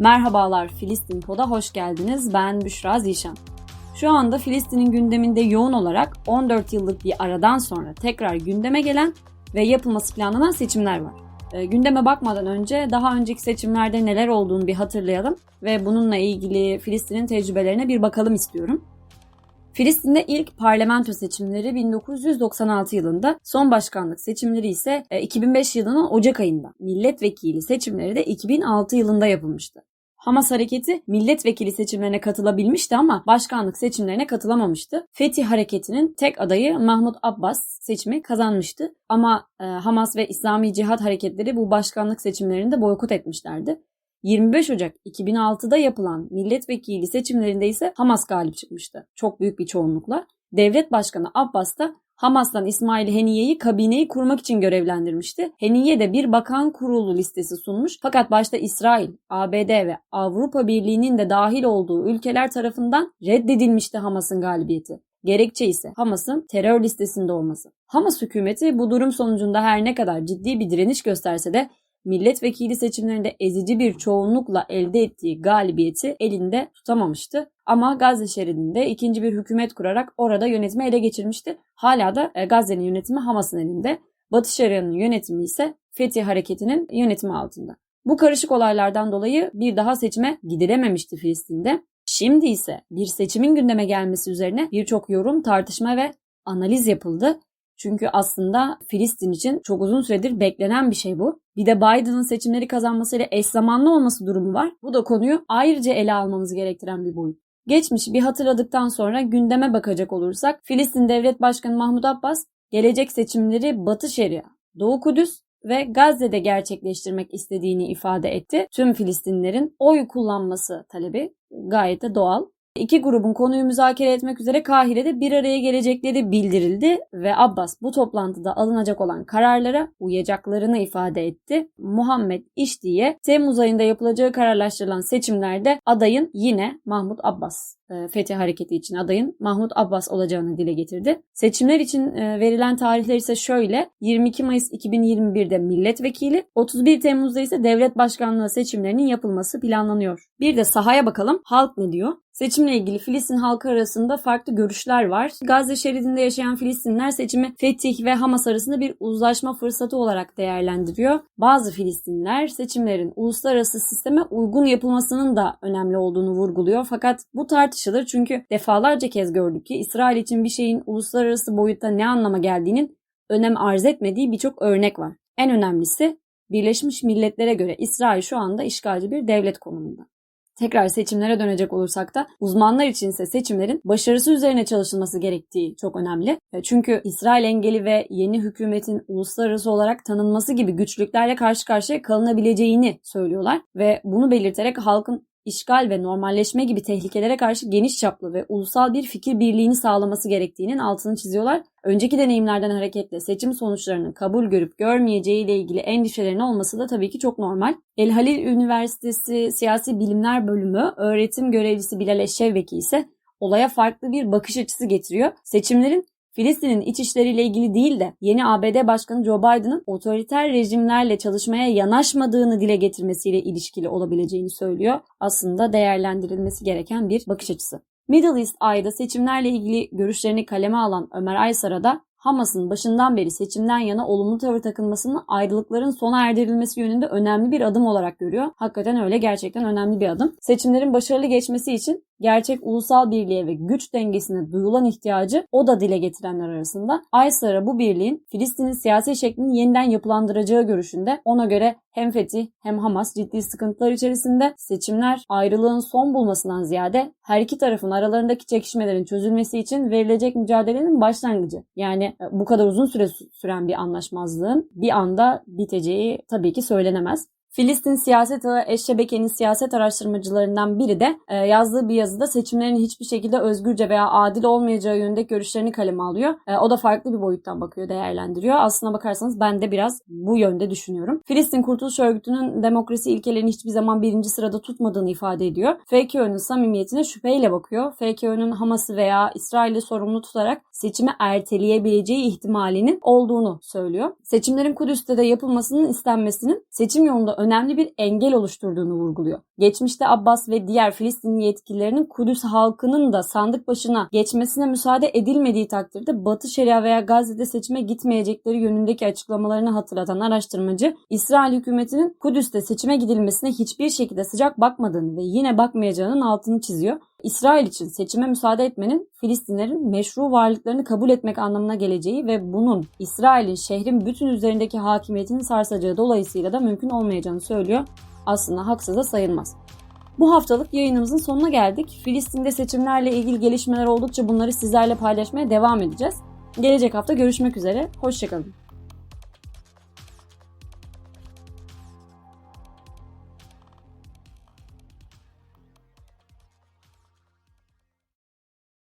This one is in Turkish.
Merhabalar Filistin Pod'a hoş geldiniz. Ben Büşra Zişan. Şu anda Filistin'in gündeminde yoğun olarak 14 yıllık bir aradan sonra tekrar gündeme gelen ve yapılması planlanan seçimler var. E, gündeme bakmadan önce daha önceki seçimlerde neler olduğunu bir hatırlayalım ve bununla ilgili Filistin'in tecrübelerine bir bakalım istiyorum. Filistin'de ilk parlamento seçimleri 1996 yılında, son başkanlık seçimleri ise 2005 yılının Ocak ayında, milletvekili seçimleri de 2006 yılında yapılmıştı. Hamas hareketi milletvekili seçimlerine katılabilmişti ama başkanlık seçimlerine katılamamıştı. Fethi hareketinin tek adayı Mahmut Abbas seçimi kazanmıştı. Ama e, Hamas ve İslami Cihat hareketleri bu başkanlık seçimlerinde boykot etmişlerdi. 25 Ocak 2006'da yapılan milletvekili seçimlerinde ise Hamas galip çıkmıştı. Çok büyük bir çoğunlukla. Devlet Başkanı Abbas da Hamas'tan İsmail Heniye'yi kabineyi kurmak için görevlendirmişti. Heniye de bir bakan kurulu listesi sunmuş. Fakat başta İsrail, ABD ve Avrupa Birliği'nin de dahil olduğu ülkeler tarafından reddedilmişti Hamas'ın galibiyeti. Gerekçe ise Hamas'ın terör listesinde olması. Hamas hükümeti bu durum sonucunda her ne kadar ciddi bir direniş gösterse de milletvekili seçimlerinde ezici bir çoğunlukla elde ettiği galibiyeti elinde tutamamıştı. Ama Gazze şeridinde ikinci bir hükümet kurarak orada yönetimi ele geçirmişti. Hala da e, Gazze'nin yönetimi Hamas'ın elinde. Batı Şeria'nın yönetimi ise Fethi Hareketi'nin yönetimi altında. Bu karışık olaylardan dolayı bir daha seçime gidilememişti Filistin'de. Şimdi ise bir seçimin gündeme gelmesi üzerine birçok yorum, tartışma ve analiz yapıldı. Çünkü aslında Filistin için çok uzun süredir beklenen bir şey bu. Bir de Biden'ın seçimleri kazanmasıyla eş zamanlı olması durumu var. Bu da konuyu ayrıca ele almamız gerektiren bir boyut. Geçmişi bir hatırladıktan sonra gündeme bakacak olursak Filistin Devlet Başkanı Mahmut Abbas gelecek seçimleri Batı Şeria, Doğu Kudüs ve Gazze'de gerçekleştirmek istediğini ifade etti. Tüm Filistinlerin oy kullanması talebi gayet de doğal. İki grubun konuyu müzakere etmek üzere Kahire'de bir araya gelecekleri bildirildi ve Abbas bu toplantıda alınacak olan kararlara uyacaklarını ifade etti. Muhammed İşdi'ye Temmuz ayında yapılacağı kararlaştırılan seçimlerde adayın yine Mahmut Abbas e, Fethi Hareketi için adayın Mahmut Abbas olacağını dile getirdi. Seçimler için e, verilen tarihler ise şöyle. 22 Mayıs 2021'de milletvekili, 31 Temmuz'da ise devlet başkanlığı seçimlerinin yapılması planlanıyor. Bir de sahaya bakalım. Halk ne diyor? Seçimle ilgili Filistin halkı arasında farklı görüşler var. Gazze şeridinde yaşayan Filistinler seçimi Fetih ve Hamas arasında bir uzlaşma fırsatı olarak değerlendiriyor. Bazı Filistinler seçimlerin uluslararası sisteme uygun yapılmasının da önemli olduğunu vurguluyor. Fakat bu tartışılır çünkü defalarca kez gördük ki İsrail için bir şeyin uluslararası boyutta ne anlama geldiğinin önem arz etmediği birçok örnek var. En önemlisi Birleşmiş Milletler'e göre İsrail şu anda işgalci bir devlet konumunda. Tekrar seçimlere dönecek olursak da uzmanlar için ise seçimlerin başarısı üzerine çalışılması gerektiği çok önemli. E, çünkü İsrail engeli ve yeni hükümetin uluslararası olarak tanınması gibi güçlüklerle karşı karşıya kalınabileceğini söylüyorlar ve bunu belirterek halkın işgal ve normalleşme gibi tehlikelere karşı geniş çaplı ve ulusal bir fikir birliğini sağlaması gerektiğinin altını çiziyorlar. Önceki deneyimlerden hareketle seçim sonuçlarının kabul görüp görmeyeceği ile ilgili endişelerin olması da tabii ki çok normal. El Halil Üniversitesi Siyasi Bilimler Bölümü öğretim görevlisi Bilal Eşşevveki ise olaya farklı bir bakış açısı getiriyor. Seçimlerin Filistin'in iç işleriyle ilgili değil de yeni ABD Başkanı Joe Biden'ın otoriter rejimlerle çalışmaya yanaşmadığını dile getirmesiyle ilişkili olabileceğini söylüyor. Aslında değerlendirilmesi gereken bir bakış açısı. Middle East ayda seçimlerle ilgili görüşlerini kaleme alan Ömer Aysar'a da Hamas'ın başından beri seçimden yana olumlu tavır takılmasını ayrılıkların sona erdirilmesi yönünde önemli bir adım olarak görüyor. Hakikaten öyle gerçekten önemli bir adım. Seçimlerin başarılı geçmesi için gerçek ulusal birliğe ve güç dengesine duyulan ihtiyacı o da dile getirenler arasında. Aysar'a bu birliğin Filistin'in siyasi şeklini yeniden yapılandıracağı görüşünde ona göre hem Fetih hem Hamas ciddi sıkıntılar içerisinde seçimler ayrılığın son bulmasından ziyade her iki tarafın aralarındaki çekişmelerin çözülmesi için verilecek mücadelenin başlangıcı. Yani e, bu kadar uzun süre süren bir anlaşmazlığın bir anda biteceği tabii ki söylenemez. Filistin siyaset ağı Eşşebeke'nin siyaset araştırmacılarından biri de e, yazdığı bir yazıda seçimlerin hiçbir şekilde özgürce veya adil olmayacağı yönünde görüşlerini kaleme alıyor. E, o da farklı bir boyuttan bakıyor, değerlendiriyor. Aslına bakarsanız ben de biraz bu yönde düşünüyorum. Filistin Kurtuluş Örgütü'nün demokrasi ilkelerini hiçbir zaman birinci sırada tutmadığını ifade ediyor. FKÖ'nün samimiyetine şüpheyle bakıyor. FKÖ'nün Hamas'ı veya İsrail'i sorumlu tutarak seçimi erteleyebileceği ihtimalinin olduğunu söylüyor. Seçimlerin Kudüs'te de yapılmasının istenmesinin seçim yolunda önemli bir engel oluşturduğunu vurguluyor. Geçmişte Abbas ve diğer Filistinli yetkililerinin Kudüs halkının da sandık başına geçmesine müsaade edilmediği takdirde Batı Şeria veya Gazze'de seçime gitmeyecekleri yönündeki açıklamalarını hatırlatan araştırmacı, İsrail hükümetinin Kudüs'te seçime gidilmesine hiçbir şekilde sıcak bakmadığını ve yine bakmayacağının altını çiziyor. İsrail için seçime müsaade etmenin Filistinlerin meşru varlıklarını kabul etmek anlamına geleceği ve bunun İsrail'in şehrin bütün üzerindeki hakimiyetini sarsacağı dolayısıyla da mümkün olmayacağını söylüyor. Aslında haksız da sayılmaz. Bu haftalık yayınımızın sonuna geldik. Filistin'de seçimlerle ilgili gelişmeler oldukça bunları sizlerle paylaşmaya devam edeceğiz. Gelecek hafta görüşmek üzere. Hoşçakalın.